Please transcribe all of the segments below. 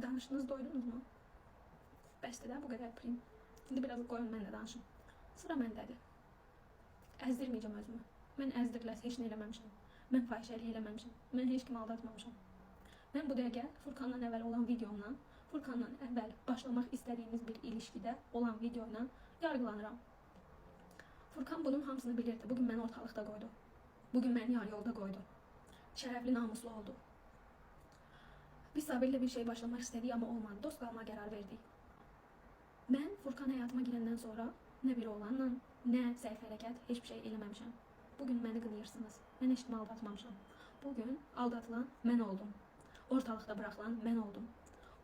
Danışdınız, doydunuz mu? Də bu qədər prim. İndi biraz qoyun mən də danışım. Sıra məndədir. Əzdirməyəcəm özümü. Mən əzdiriləs heç nə eləməmişəm. Mən fahişəlik eləməmişəm. Mən heç kimi aldatmamışam. Mən bu dəqiqə Furkanla əvvəl olan videomla, Furkanla əvvəl başlamaq istədiyimiz bir ilişkidə olan videoyla yargılanıram. Furkan bunun hamısını bilirdi. Bugün məni ortalıqda qoydu. Bugün məni yarı yolda qoydu. Şərəfli, namuslu oldu. Biz Sabirlə bir şey başlamaq istədik, amma olmadı. Dost qalmağa qərar verdik. Mən Furkan həyatıma girəndən sonra nə bir oğlanla, nə səhv hərəkət, heç bir şey eləməmişəm. Bugün məni qınayırsınız. Mən kimi aldatmamışam. Bugün aldatılan mən oldum. Ortalıqda buraxılan mən oldum.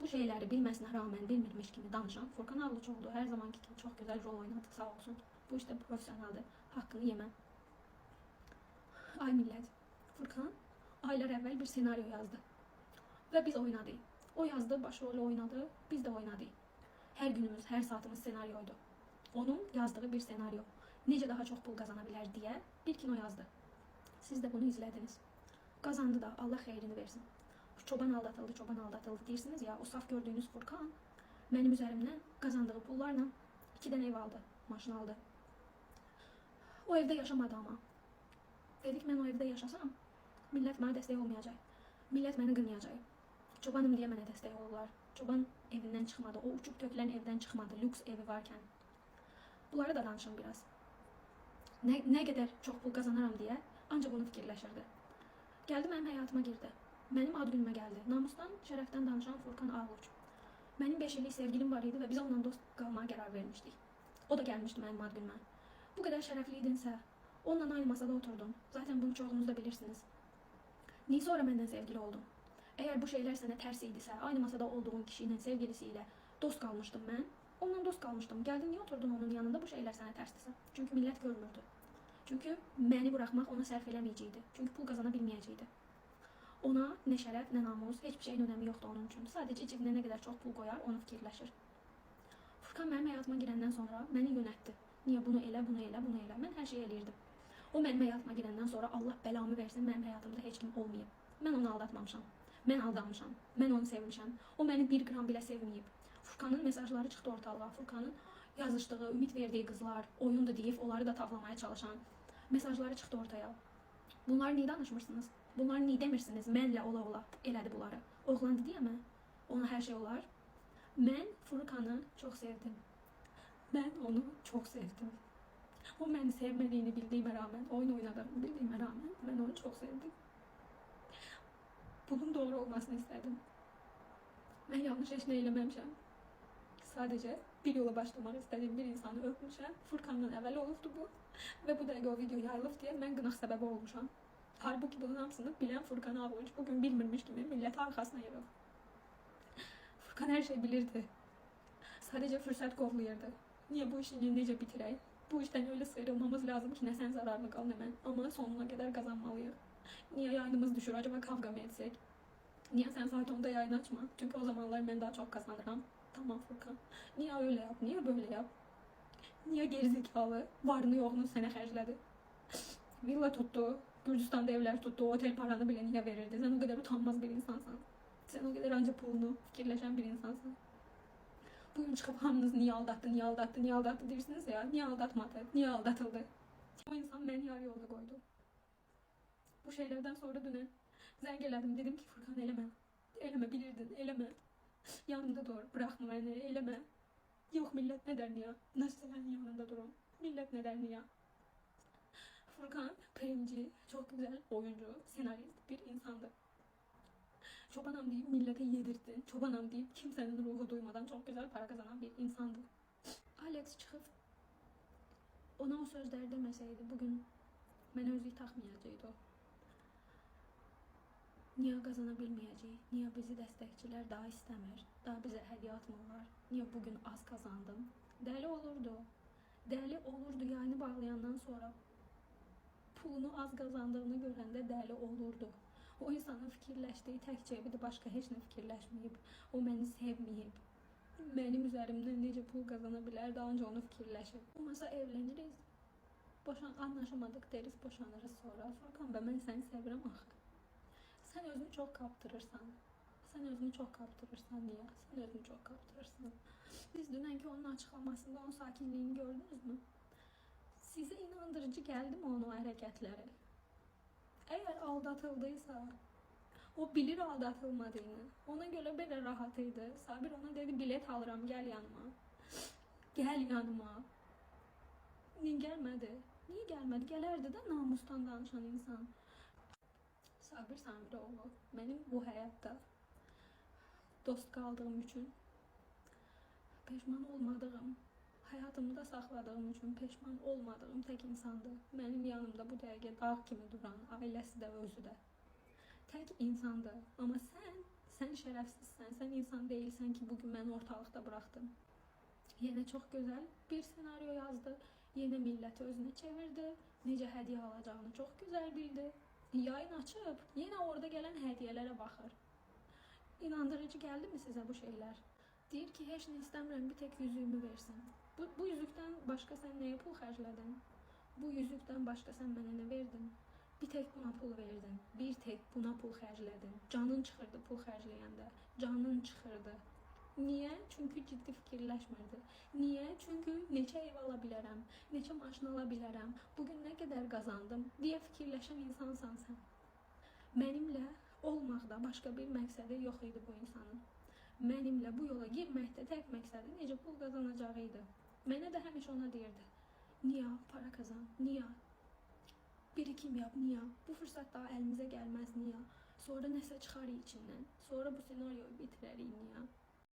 Bu şeyləri bilməsinə rağmen bilmirmiş kimi danışan Furkan Avluç oldu. Hər zamanki kimi çox gözəl rol oynadı, sağ olsun. Bu işte professionaldır. Haqqını yeməm. Ay millət, Furkan aylar əvvəl bir senaryo yazdı. Və biz oynadık. O yazdı, başrolü oynadı, biz də oynadık. Hər günümüz, hər saatımız senaryoydu. Onun yazdığı bir senaryo. Necə daha çox pul qazana bilər deyə bir kino yazdı. Siz də bunu izlədiniz. Qazandı da, Allah xeyrini versin. Çoban aldatıldı, çoban aldatıldı deyirsiniz ya, o saf gördüyünüz Furkan mənim üzərimdən qazandığı pullarla iki dənə ev aldı, maşın aldı. O evdə yaşamadı amma. Dedik mən o evdə yaşasam, millət mənə dəstək olmayacaq. Millət məni qınayacaq. Çobanım deyə mənə dəstək olurlar. Çoban evindən çıxmadı. O uçub tökülən evdən çıxmadı. Lüks evi varkən. Bunları da danışım biraz. Nə, nə qədər çox pul qazanaram deyə ancaq onu fikirləşirdi. Gəldi mənim həyatıma girdi. Mənim ad günümə gəldi. Namusdan, şərəfdən danışan Furkan Ağluç. Mənim 5 illik sevgilim var idi və biz onunla dost qalmağa qərar vermişdik. O da gəlmişdi mənim ad günümə. Bu qədər şərəfli idinsə, onunla aynı masada oturdum. Zaten bunu çoğunuz da bilirsiniz. Niyə sonra məndən sevgili oldun? Əgər bu şeylər sənə tərs idisə, aynı masada olduğun kişi ilə, sevgilisi ilə dost qalmışdım mən. Onunla dost qalmışdım. Gəldin niyə oturdun onun yanında bu şeylər sənə tərsdirsə? Çünki millət görmürdü. Çünki məni buraxmaq ona sərf eləməyəcəkdi. Çünki pul qazana. Ona nə şərəf, nə namus, heç bir şeyin önəmi yoxdur onun üçün. Sadəcə cibinə nə qədər çox pul qoyar, onu fikirləşir. Furkan mənim həyatıma girəndən sonra məni yönətdi. Niyə bunu elə, bunu elə, bunu elə. Mən hər şeyi eləyirdim. O mənim həyatıma girəndən sonra Allah bəlamı versin, mənim həyatımda heç kim olmayıb. Mən onu aldatmamışam. Mən aldanmışam. Mən onu sevmişəm. O məni bir qram belə sevməyib. Furkanın mesajları çıxdı ortalığa. Furkanın yazışdığı, ümid verdiyi qızlar, oyundu deyib onları da tavlamaya çalışan mesajları çıxdı ortaya. Bunları niyə danışmırsınız? Bunları niyə demirsiniz? Mənlə ola ola elədi bunları. Oğlandı deyəmə? Ona hər şey olar. Mən Furkanı çox sevdim. Mən onu çox sevdim. O məni sevmədiyini bildiyimə rağmen, oyun oynadığımı bildiyimə rağmen mən onu çox sevdim. Bunun doğru olmasını istedim. Mən yanlış heç nə eləməmişəm. Sadəcə bir yola başlamaq istədiyim bir insanı öpmüşəm. Furkandan əvvəl olubdu bu. Və bu dəqiqə o video yayılıb deyə mən qınaq səbəbi olmuşam. Halbuki bunun hamısını bilən Furkan Avunç bugün bilmirmiş kimi millət arxasına yerib. Furkan hər şey bilirdi. Sadəcə fürsət qovlayırdı. Niyə bu işi necə bitirək? Bu işdən öyle sıyrılmamız lazım ki, nə sən zararlı qal, nə mən. Amma sonuna qədər qazanmalıyıq. Niyə yayınımız düşür? Acaba kavga mı etsək? Niyə sən saat 10'da yayın açma? Çünkü o zamanlar mən daha çok kazanıram. Tamam Furkan. Niye öyle yap? Niye böyle yap? Niye gerizekalı? Varını yoğunu sənə xərclədi. Villa tuttu. Gürcistan'da evler tuttu. O otel paranı bile niye verirdi? Sen o kadar utanmaz bir insansan. Sen o kadar ancak pulunu fikirleşen bir insansın. Bugün çıkıp hamınız niye aldattı, niye aldattı, niye aldattı dersiniz ya. Niye aldatmadı, niye aldatıldı? O insan beni yarı yolda koydu. Bu şeylerden sonra dönen zəng elədim. Dedim ki Furkan eləmə. Eləmə bilirdin, eləmə. Yanımda dur, bırakma beni, eləmə. Yok millet ne der niye? Nasıl senin yanında durun? Millet ne der niye? Furkan Perinci çok güzel oyuncu, senarist bir insandı. Çobanam deyip millete yedirdi. Çobanam deyip kimsenin ruhu duymadan çok güzel para kazanan bir insandı. Alex çıkıp ona o sözleri demeseydi bugün mən özlük taxmayacaqdı o. Niyə qazana bilməyəcək? Niyə bizi dəstəkçilər daha istəmir? Daha bizə hədiyyə atmırlar? Niyə bu gün az qazandım? Dəli olurdu. Dəli olurdu yayını bağlayandan sonra pulunu az qazandığını görəndə dəli olurdu. O insanın fikirləşdiyi təkcə bir də başqa heç nə fikirləşməyib. O məni sevməyib. Mənim üzərimdən necə pul qazana bilər, daha öncə onu fikirləşib. Olmasa evləniriz. Boşan anlaşamadıq deriz, boşanırız sonra. Furkan, ben mən səni sevirəm axı. Sən özünü çox kaptırırsan. Sen özünü çok kaptırırsan niye? Sen özünü çok kaptırırsın. Siz dünenki onun açıklamasında onun sakinliğini gördünüz mü? Size inandırıcı geldi mi onun hareketleri? Eğer aldatıldıysa, o bilir aldatılmadığını. Ona göre belə rahat idi. Sabir ona dedi bilet alıram gel yanıma. Gel yanıma. Niye gelmedi? Niye gelmedi? Gelerdi de namustan danışan insan. Sabir Samiroğlu, benim bu hayatta dost kaldığım için peşman olmadığım, hayatımda sakladığım için peşman olmadığım tek insandı. Benim yanımda bu dəqiqə dağ kimi duran, ailəsi də özü də. Tek insandı. Ama sen, sen şerefsizsen, sen insan değilsen ki bugün beni ortalıkta bıraktın. Yine çok güzel bir senaryo yazdı. Yine milleti özüne çevirdi. Necə hediye alacağını çok güzel bildi. Yayın açıp yine orada gelen hediyelere bakır. İnandırıcı geldi mi size bu şeyler? Deyir ki heç nə istəmirəm, bir tek yüzüğümü versin. Bu, bu yüzükten başka sen neye pul xərclədin? Bu yüzükten başka sen mənə nə verdin? Bir tek buna pul verdin. Bir tek buna pul xərclədin. Canın çıxırdı pul xərcləyəndə. Canın çıxırdı. Niyə? Çünki ciddi fikirləşmirdi. Niyə? Çünki neçə ev ala bilərəm, neçə maşın ala bilərəm, bu gün nə qədər qazandım deyə fikirləşən insansan sən. Mənimlə olmaqda başqa bir məqsədi yox idi bu insanın. Mənimlə bu yola girməkdə tək məqsədi necə pul qazanacağı idi. Mənə də həmişə ona deyirdi. Niyə para qazan? Niyə? birikim yap niye? Bu fırsat daha elimize gelmez niye? Sonra nəsə çıxar içindən. Sonra bu senaryoyu bitirərik niyə?